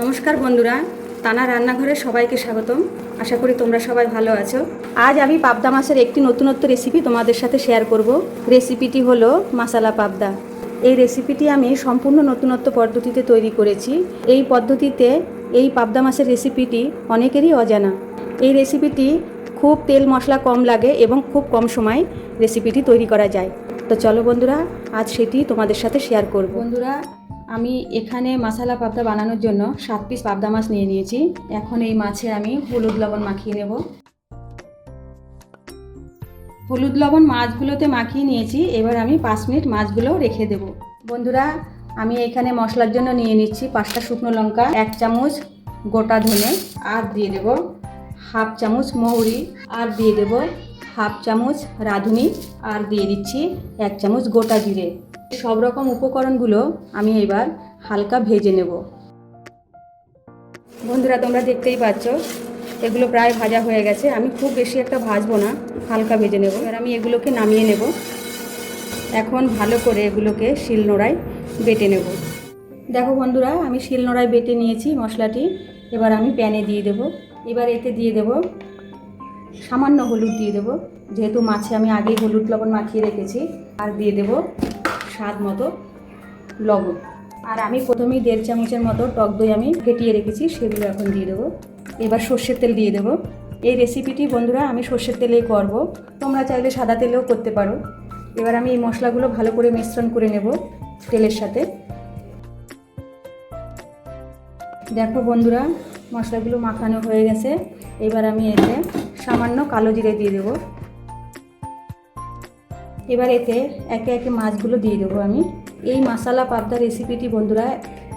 নমস্কার বন্ধুরা, তানা রান্নাঘরে সবাইকে স্বাগতম। আশা করি তোমরা সবাই ভালো আছো। আজ আমি পাবদা মাছের একটি নতুনত্ব রেসিপি তোমাদের সাথে শেয়ার করব। রেসিপিটি হলো মাসালা পাবদা। এই রেসিপিটি আমি সম্পূর্ণ নতুনত্ব পদ্ধতিতে তৈরি করেছি। এই পদ্ধতিতে এই পাবদা মাছের রেসিপিটি অনেকেরই অজানা। এই রেসিপিটি খুব তেল মশলা কম লাগে এবং খুব কম সময় রেসিপিটি তৈরি করা যায়। তো চলো বন্ধুরা, আজ সেটি তোমাদের সাথে শেয়ার করব। বন্ধুরা আমি এখানে মশালা পাবদা বানানোর জন্য সাত পিস পাবদা মাছ নিয়ে নিয়েছি। এখন এই মাছে আমি হলুদ লবণ মাখিয়ে নেব। হলুদ লবণ মাছগুলোতে মাখিয়ে নিয়েছি, এবার আমি পাঁচ মিনিট মাছগুলো রেখে দেব। বন্ধুরা, আমি এখানে মশলার জন্য নিয়ে নিচ্ছি পাঁচটা শুকনো লঙ্কা, এক চামচ গোটা ধনে, আর দিয়ে দেব হাফ চামচ মৌরি আর দিয়ে দেব হাফ চামচ রাঁধুনি, আর দিয়ে দিচ্ছি এক চামচ গোটা জিরে। সব রকম উপকরণগুলো আমি এবার হালকা ভেজে নেব। বন্ধুরা, তোমরা দেখতেই পাচ্ছ, এগুলো প্রায় ভাজা হয়ে গেছে। আমি খুব বেশি একটা ভাজবো না, হালকা ভেজে নেব। এবার আমি এগুলোকে নামিয়ে নেব। এখন ভালো করে এগুলোকে শিলনোড়ায় বেটে নেব। দেখো বন্ধুরা, আমি শিলনোড়ায় বেটে নিয়েছি মশলাটি। এবার আমি প্যানে দিয়ে দেব। এবার এতে দিয়ে দেব, সামান্য হলুদ দিয়ে দেব। যেহেতু মাছে আমি আগেই হলুদ লবণ মাখিয়ে রেখেছি, আর দিয়ে দেব স্বাদ মতো লবণ। আর আমি প্রথমেই দেড় চামচের মতো টক দই আমি ফেটিয়ে রেখেছি, সেগুলো এখন দিয়ে দেবো। এবার সর্ষের তেল দিয়ে দেবো। এই রেসিপিটি বন্ধুরা আমি সর্ষের তেলেই করব। তোমরা চাইলে সাদা তেলেও করতে পারো। এবার আমি এই মশলাগুলো ভালো করে মিশ্রণ করে নেব তেলের সাথে। দেখো বন্ধুরা, মশলাগুলো মাখানো হয়ে গেছে। এবার আমি এতে সামান্য কালো জিরে দিয়ে দেবো। এবার এতে একে একে মাছগুলো দিয়ে দেবো আমি। এই মশালা পাবদা রেসিপিটি বন্ধুরা,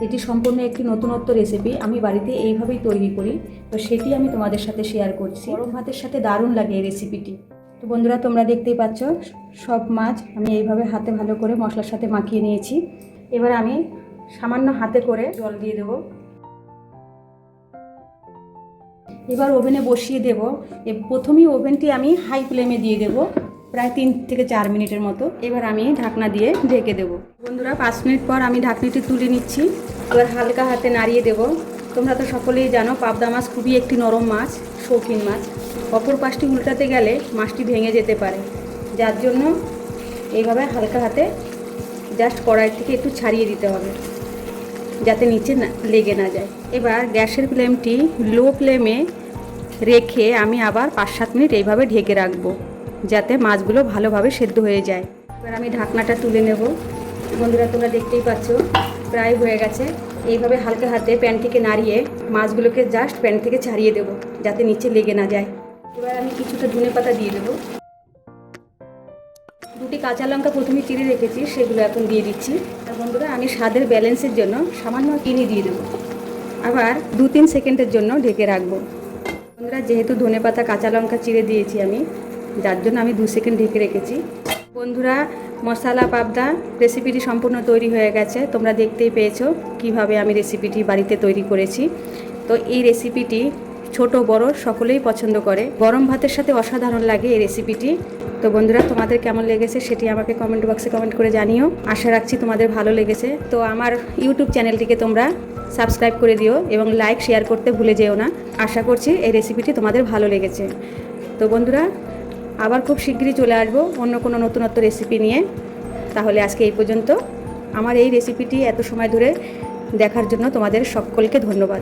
এটি সম্পূর্ণ একটি নতুনত্ব রেসিপি আমি বাড়িতে এইভাবেই তৈরি করি। তো সেটি আমি তোমাদের সাথে শেয়ার করছি। গরম ভাতের সাথে দারুণ লাগে এই রেসিপিটি তো বন্ধুরা, তোমরা দেখতেই পাচ্ছ, সব মাছ আমি এইভাবে হাতে ভালো করে মশলার সাথে মাখিয়ে নিয়েছি। এবার আমি সামান্য হাতে করে জল দিয়ে দেবো। এবার ওভেনে বসিয়ে দেব। প্রথমেই ওভেনটি আমি হাই ফ্লেমে দিয়ে দেব। প্রায় তিন থেকে চার মিনিটের মতো। এবার আমি ঢাকনা দিয়ে ঢেকে দেব। বন্ধুরা, পাঁচ মিনিট পর আমি ঢাকনিটি তুলে নিচ্ছি। এবার হালকা হাতে নাড়িয়ে দেব। তোমরা তো সকলেই জানো, পাবদা মাছ খুবই একটি নরম মাছ, শৌখিন মাছ। অপর পাশটি উল্টাতে গেলে মাছটি ভেঙে যেতে পারে। যার জন্য এইভাবে হালকা হাতে জাস্ট কড়াই থেকে একটু ছাড়িয়ে দিতে হবে, যাতে নিচে না লেগে না যায়। এবার গ্যাসের ফ্লেমটি লো ফ্লেমে রেখে আমি আবার পাঁচ সাত মিনিট এইভাবে ঢেকে রাখব। যাতে মাছগুলো ভালোভাবে সেদ্ধ হয়ে যায়। এবার আমি ঢাকনাটা তুলে নেব। বন্ধুরা, তোমরা দেখতেই পাচ্ছ, প্রায় হয়ে গেছে। এইভাবে হালকা হাতে প্যানটিকে নাড়িয়ে মাছগুলোকে জাস্ট প্যান থেকে ছাড়িয়ে দেবো, যাতে নিচে লেগে না যায়। এবার আমি কিছুটা ধনে পাতা দিয়ে দেবো। দুটি কাঁচা লঙ্কা প্রথমে চিড়ে রেখেছি, সেগুলো এখন দিয়ে দিচ্ছি। আর বন্ধুরা, আমি স্বাদের ব্যালেন্সের জন্য সামান্য চিনি দিয়ে দেবো। আবার দু তিন সেকেন্ডের জন্য ঢেকে রাখব। বন্ধুরা, যেহেতু ধনে পাতা, কাঁচা লঙ্কা চিড়ে দিয়েছি আমি যার জন্য আমি দু সেকেন্ড ঢেকে রেখেছি। বন্ধুরা, মশালা, পাবদা রেসিপিটি সম্পূর্ণ তৈরি হয়ে গেছে। তোমরা দেখতেই পেয়েছ কীভাবে আমি রেসিপিটি বাড়িতে তৈরি করেছি। তো এই রেসিপিটি ছোট, বড় সকলেই পছন্দ করে। গরম ভাতের সাথে অসাধারণ লাগে এই রেসিপিটি তো বন্ধুরা, তোমাদের কেমন লেগেছে সেটি আমাকে কমেন্ট বক্সে কমেন্ট করে জানিও। আশা রাখছি তোমাদের ভালো লেগেছে। তো আমার ইউটিউব চ্যানেলটিকে তোমরা সাবস্ক্রাইব করে দিও এবং লাইক শেয়ার করতে ভুলে যেও না। আশা করছি এই রেসিপিটি তোমাদের ভালো লেগেছে। তো বন্ধুরা আবার খুব শীঘ্রই চলে আসব অন্য কোনো নতুনত্ব রেসিপি নিয়ে। তাহলে আজকে এই পর্যন্ত। আমার এই রেসিপিটি এত সময় ধরে দেখার জন্য তোমাদের সকলকে ধন্যবাদ।